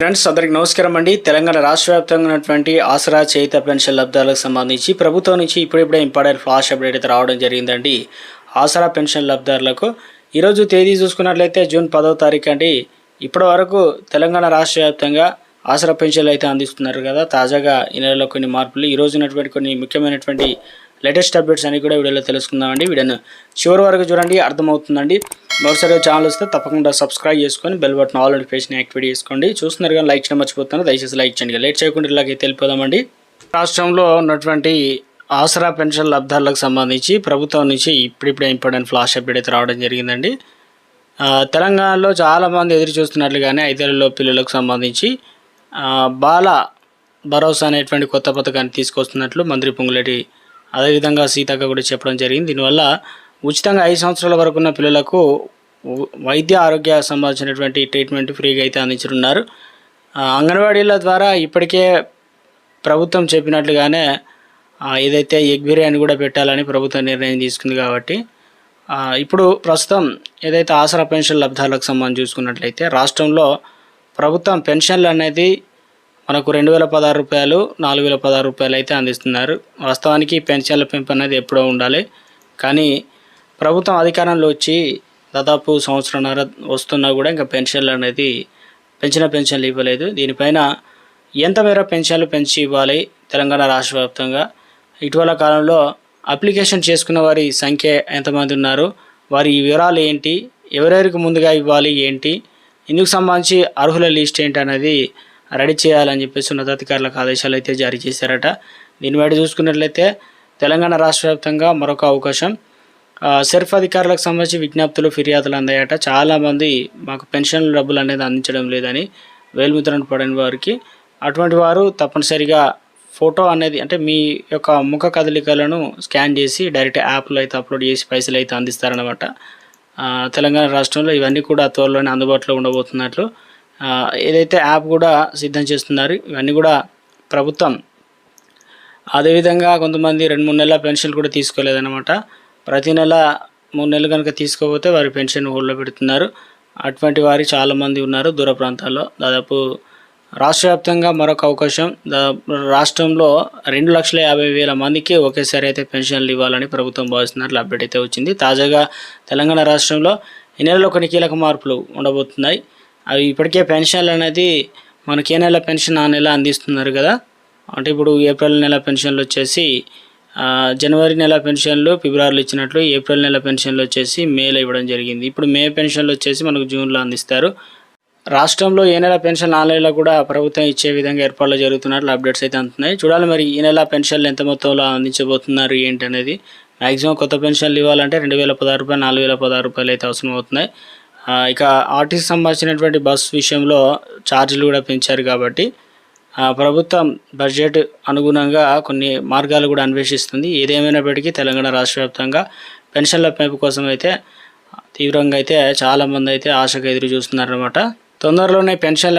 Friends అందరికి నమస్కారం అండి. తెలంగాణ రాష్ట్ర వ్యాప్తంగా ఉన్నటువంటి ఆసరా చేయిత పెన్షన్ లబ్ధాలకు సంబంధించి ప్రభుత్వం నుంచి ఇప్పుడిప్పుడే ఇంపార్టెంట్ ఫ్లాష్ అప్డేట్ అయితే రావడం జరిగిందండి. ఆసరా పెన్షన్ లబ్ధారులకు ఈరోజు తేదీ చూసుకున్నట్లయితే జూన్ పదవ తారీఖు అండి. ఇప్పటి వరకు తెలంగాణ రాష్ట్ర వ్యాప్తంగా ఆసరా పెన్షన్లు అయితే అందిస్తున్నారు కదా. తాజాగా ఈ నెలలో కొన్ని మార్పులు ఈ ఉన్నటువంటి కొన్ని ముఖ్యమైనటువంటి లేటెస్ట్ అప్డేట్స్ అన్ని కూడా వీడియోలో తెలుసుకుందామండి. వీడియోను చివరి వరకు చూడండి అర్థమవుతుందండి. మరోసారి ఛానల్ వస్తే తప్పకుండా సబ్స్క్రైబ్ చేసుకొని bell button all notification activate చేసుకోండి. చూస్తున్నారు కానీ లైక్ చేయడం మర్చిపోతున్నారు దయచేసి లైక్ చేయండి. లేట్ చేయకుండా ఇలాగైతే వెళ్ళిపోదామండి రాష్ట్రంలో ఉన్నటువంటి ఆసరా పెన్షన్ లబ్ధాలకు సంబంధించి ప్రభుత్వం నుంచి ఇప్పుడిప్పుడే ఇంపార్టెంట్ ఫ్లాష్ అప్డేట్ అయితే రావడం జరిగిందండి. తెలంగాణలో చాలామంది ఎదురు చూస్తున్నట్లుగానే ఐదేళ్ళలో పిల్లలకు సంబంధించి బాల భరోసా అనేటువంటి కొత్త పథకాన్ని తీసుకొస్తున్నట్లు మంత్రి పొంగులేటి అదేవిధంగా సీతక్క కూడా చెప్పడం జరిగింది. దీనివల్ల ఉచితంగా ఐదు సంవత్సరాల వరకు ఉన్న పిల్లలకు వైద్య ఆరోగ్య సంబంధించినటువంటి ట్రీట్మెంట్ ఫ్రీగా అయితే అందించనున్నారు. అంగన్వాడీల ద్వారా ఇప్పటికే ప్రభుత్వం చెప్పినట్లుగానే ఏదైతే ఎగ్ బిర్యానీ కూడా పెట్టాలని ప్రభుత్వం నిర్ణయం తీసుకుంది కాబట్టి ఇప్పుడు ప్రస్తుతం ఏదైతే ఆసరా పెన్షన్ లబ్ధాలకు సంబంధించి చూసుకున్నట్లయితే రాష్ట్రంలో ప్రభుత్వం పెన్షన్లు అనేది మనకు రెండు వేల పదహారు రూపాయలు నాలుగు వేల పదహారు రూపాయలు అయితే అందిస్తున్నారు. వాస్తవానికి పెన్షన్ల పెంపు అనేది ఎప్పుడో ఉండాలి. కానీ ప్రభుత్వం అధికారంలో వచ్చి దాదాపు సంవత్సరంన్నర వస్తున్నా కూడా ఇంకా పెన్షన్లు అనేది పెంచిన పెన్షన్లు ఇవ్వలేదు. దీనిపైన ఎంత మేర పెన్షన్లు పెంచి ఇవ్వాలి తెలంగాణ రాష్ట్ర వ్యాప్తంగా? ఇటీవల కాలంలో అప్లికేషన్ చేసుకున్న వారి సంఖ్య ఎంతమంది ఉన్నారు? వారి వివరాలు ఏంటి? ఎవరెవరికి ముందుగా ఇవ్వాలి? ఏంటి? ఇందుకు సంబంధించి అర్హుల లిస్ట్ ఏంటి అనేది రెడీ చేయాలని చెప్పేసి ఉన్నతాధికారులకు ఆదేశాలు అయితే జారీ చేశారట. దీన్ని బట్టి చూసుకున్నట్లయితే తెలంగాణ రాష్ట్ర వ్యాప్తంగా మరొక అవకాశం సెర్ఫ్ అధికారులకు సంబంధించి విజ్ఞప్తులు ఫిర్యాదులు అందాయట. చాలామంది మాకు పెన్షన్ డబ్బులు అనేది అందించడం లేదని వేలుముద్రను పడిన వారికి. అటువంటి వారు తప్పనిసరిగా ఫోటో అనేది అంటే మీ యొక్క ముఖ కదలికలను స్కాన్ చేసి డైరెక్ట్ యాప్లో అయితే అప్లోడ్ చేసి పైసలు అయితే అందిస్తారనమాట తెలంగాణ రాష్ట్రంలో ఇవన్నీ కూడా త్వరలోనే అందుబాటులో ఉండబోతున్నట్లు ఏదైతే యాప్ కూడా సిద్ధం చేస్తున్నారు ఇవన్నీ కూడా ప్రభుత్వం అదేవిధంగా కొంతమంది రెండు మూడు నెలల పెన్షన్ కూడా తీసుకోలేదన్నమాట. ప్రతి నెల మూడు నెలలు కనుక తీసుకోకపోతే వారి పెన్షన్ హోల్డ్లో పెడుతున్నారు. అటువంటి వారి చాలామంది ఉన్నారు దూర ప్రాంతాల్లో. దాదాపు రాష్ట్ర వ్యాప్తంగా మరొక అవకాశం దా- రాష్ట్రంలో రెండు లక్షల యాభై వేల మందికి ఒకేసారి అయితే పెన్షన్లు ఇవ్వాలని ప్రభుత్వం భావిస్తున్నట్లు అప్డేట్ అయితే వచ్చింది. తాజాగా తెలంగాణ రాష్ట్రంలో ఈ నెలలో కొన్ని కీలక మార్పులు ఉండబోతున్నాయి. అవి ఇప్పటికే పెన్షన్లు అనేది మనకి ఏ నెల పెన్షన్ ఆ నెల అందిస్తున్నారు కదా. అంటే ఇప్పుడు ఏప్రిల్ నెల పెన్షన్లు వచ్చేసి జనవరి నెల పెన్షన్లు ఫిబ్రవరిలో ఇచ్చినట్లు ఏప్రిల్ నెల పెన్షన్లు వచ్చేసి మేలో ఇవ్వడం జరిగింది. ఇప్పుడు మే పెన్షన్లు వచ్చేసి మనకు జూన్లో అందిస్తారు. రాష్ట్రంలో ఏ నెల పెన్షన్ ఆ కూడా ప్రభుత్వం ఇచ్చే విధంగా ఏర్పాట్లు జరుగుతున్నట్లు అప్డేట్స్ అయితే అందుతున్నాయి చూడాలి మరి ఈ నెల పెన్షన్లు ఎంత మొత్తంలో అందించబోతున్నారు ఏంటి అనేది మ్యాక్సిమం కొత్త పెన్షన్లు ఇవ్వాలంటే రెండు వేల పదహారు రూపాయలు నాలుగు వేల పదహారు రూపాయలు అయితే అవసరం అవుతున్నాయి. ఇక ఆర్టీసీ సంబంధించినటువంటి బస్ విషయంలో ఛార్జీలు కూడా పెంచారు కాబట్టి ప్రభుత్వం బడ్జెట్ అనుగుణంగా కొన్ని మార్గాలు కూడా అన్వేషిస్తుంది. ఏదేమైనప్పటికీ తెలంగాణ రాష్ట్ర వ్యాప్తంగా పెన్షన్ల పెంపు కోసం అయితే తీవ్రంగా అయితే చాలామంది అయితే ఆశగా ఎదురు చూస్తున్నారనమాట తొందరలోనే పెన్షన్ల